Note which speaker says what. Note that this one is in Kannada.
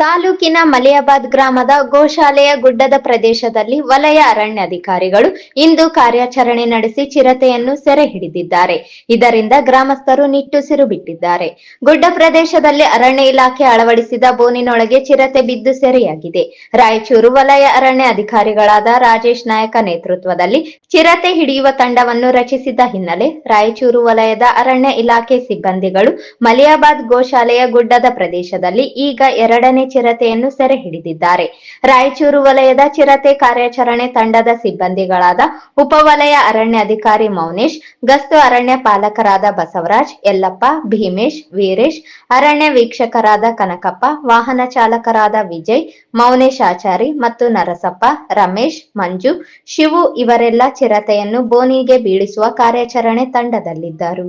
Speaker 1: ತಾಲೂಕಿನ ಮಲಿಯಾಬಾದ್ ಗ್ರಾಮದ ಗೋಶಾಲೆಯ ಗುಡ್ಡದ ಪ್ರದೇಶದಲ್ಲಿ ವಲಯ ಅರಣ್ಯಾಧಿಕಾರಿಗಳು ಇಂದು ಕಾರ್ಯಾಚರಣೆ ನಡೆಸಿ ಚಿರತೆಯನ್ನು ಸೆರೆ ಹಿಡಿದಿದ್ದಾರೆ. ಇದರಿಂದ ಗ್ರಾಮಸ್ಥರು ನಿಟ್ಟುಸಿರು ಬಿಟ್ಟಿದ್ದಾರೆ. ಗುಡ್ಡ ಪ್ರದೇಶದಲ್ಲಿ ಅರಣ್ಯ ಇಲಾಖೆ ಅಳವಡಿಸಿದ ಬೋನಿನೊಳಗೆ ಚಿರತೆ ಬಿದ್ದು ಸೆರೆಯಾಗಿದೆ. ರಾಯಚೂರು ವಲಯ ಅರಣ್ಯ ಅಧಿಕಾರಿಗಳಾದ ರಾಜೇಶ್ ನಾಯಕ ನೇತೃತ್ವದಲ್ಲಿ ಚಿರತೆ ಹಿಡಿಯುವ ತಂಡವನ್ನು ರಚಿಸಿದ ಹಿನ್ನೆಲೆ ರಾಯಚೂರು ವಲಯದ ಅರಣ್ಯ ಇಲಾಖೆ ಸಿಬ್ಬಂದಿಗಳು ಮಲಿಯಾಬಾದ್ ಗೋಶಾಲೆಯ ಗುಡ್ಡದ ಪ್ರದೇಶದಲ್ಲಿ ಈಗ ಎರಡನೇ ಚಿರತೆಯನ್ನು ಸೆರೆ ಹಿಡಿದಿದ್ದಾರೆ. ರಾಯಚೂರು ವಲಯದ ಚಿರತೆ ಕಾರ್ಯಾಚರಣೆ ತಂಡದ ಸಿಬ್ಬಂದಿಗಳಾದ ಉಪವಲಯ ಅರಣ್ಯಾಧಿಕಾರಿ ಮೌನೇಶ್, ಗಸ್ತು ಅರಣ್ಯ ಪಾಲಕರಾದ ಬಸವರಾಜ್, ಯಲ್ಲಪ್ಪ, ಭೀಮೇಶ್, ವೀರೇಶ್, ಅರಣ್ಯ ವೀಕ್ಷಕರಾದ ಕನಕಪ್ಪ, ವಾಹನ ಚಾಲಕರಾದ ವಿಜಯ್, ಮೌನೇಶ್ ಆಚಾರಿ ಮತ್ತು ನರಸಪ್ಪ, ರಮೇಶ್, ಮಂಜು, ಶಿವು ಇವರೆಲ್ಲ ಚಿರತೆಯನ್ನು ಬೋನಿಗೆ ಬೀಳಿಸುವ ಕಾರ್ಯಾಚರಣೆ ತಂಡದಲ್ಲಿದ್ದರು.